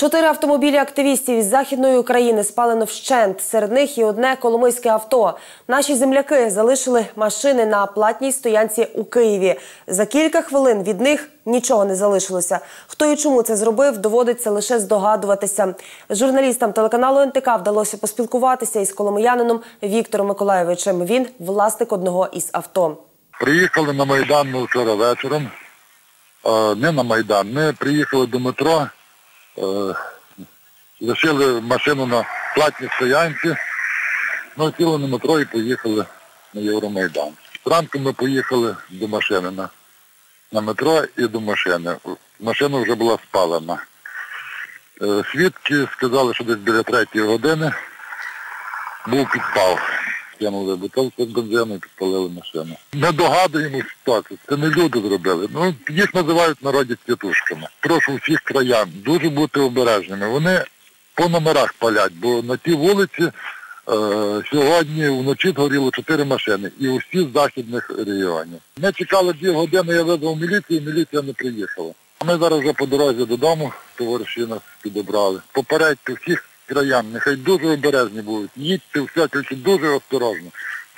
Чотири автомобілі активістів із західної України спалено вщент. Серед них і одне коломийське авто. Наші земляки залишили машини на платній стоянці у Києві. За кілька хвилин від них нічого не залишилося. Хто і чому це зробив, доводиться лише здогадуватися. Журналістам телеканалу НТК вдалося поспілкуватися із коломиянином Віктором Миколаєвичем. Він власник одного із авто. Приїхали на Майдан вчора вечором. Е, Не на Майдан. Ми приїхали до метро, лишили машину на платній стоянці, ну, сіли на метро і поїхали на Євромайдан. Зранку ми поїхали до машини на, на метро і до машини. Машина вже була спалена. Е, Свідки сказали, що десь біля третьої години був підпал. Кинули бутилку з бензину і підпалили машину. Не догадуємось, хто це. Не люди зробили. Ну, їх називають народі тітушками. Прошу всіх краян дуже бути обережними. Вони по номерах палять, бо на тій вулиці е, сьогодні вночі згоріло чотири машини і усі з західних регіонів. Ми чекали дві години, я визвав міліцію, міліція не приїхала. Ми зараз вже по дорозі додому, товариші нас підібрали. Попередьте всіх краян, нехай дуже обережні будуть. Їдьте тільки дуже осторожно.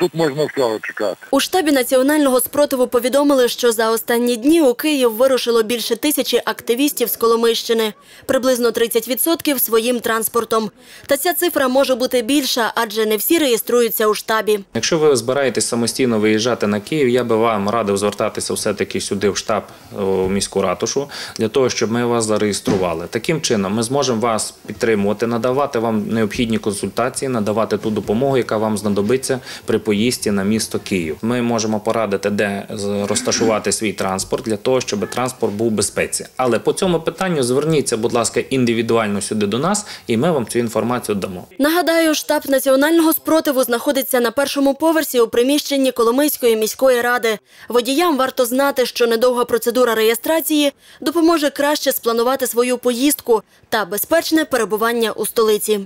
Тут можна всього чекати. У штабі національного спротиву повідомили, що за останні дні у Київ вирушило більше тисячі активістів з Коломийщини, приблизно 30% своїм транспортом. Та ця цифра може бути більша, адже не всі реєструються у штабі. Якщо ви збираєтесь самостійно виїжджати на Київ, я би вам радив звертатися все-таки сюди в штаб у міську ратушу для того, щоб ми вас зареєстрували. Таким чином, ми зможемо вас підтримувати, надавати вам необхідні консультації, надавати ту допомогу, яка вам знадобиться при поїзді на місто Київ. Ми можемо порадити, де розташувати свій транспорт для того, щоб транспорт був безпеці. Але по цьому питанню зверніться, будь ласка, індивідуально сюди до нас, і ми вам цю інформацію дамо. Нагадаю, штаб національного спротиву знаходиться на першому поверсі у приміщенні Коломийської міської ради. Водіям варто знати, що недовга процедура реєстрації допоможе краще спланувати свою поїздку та безпечне перебування у столиці.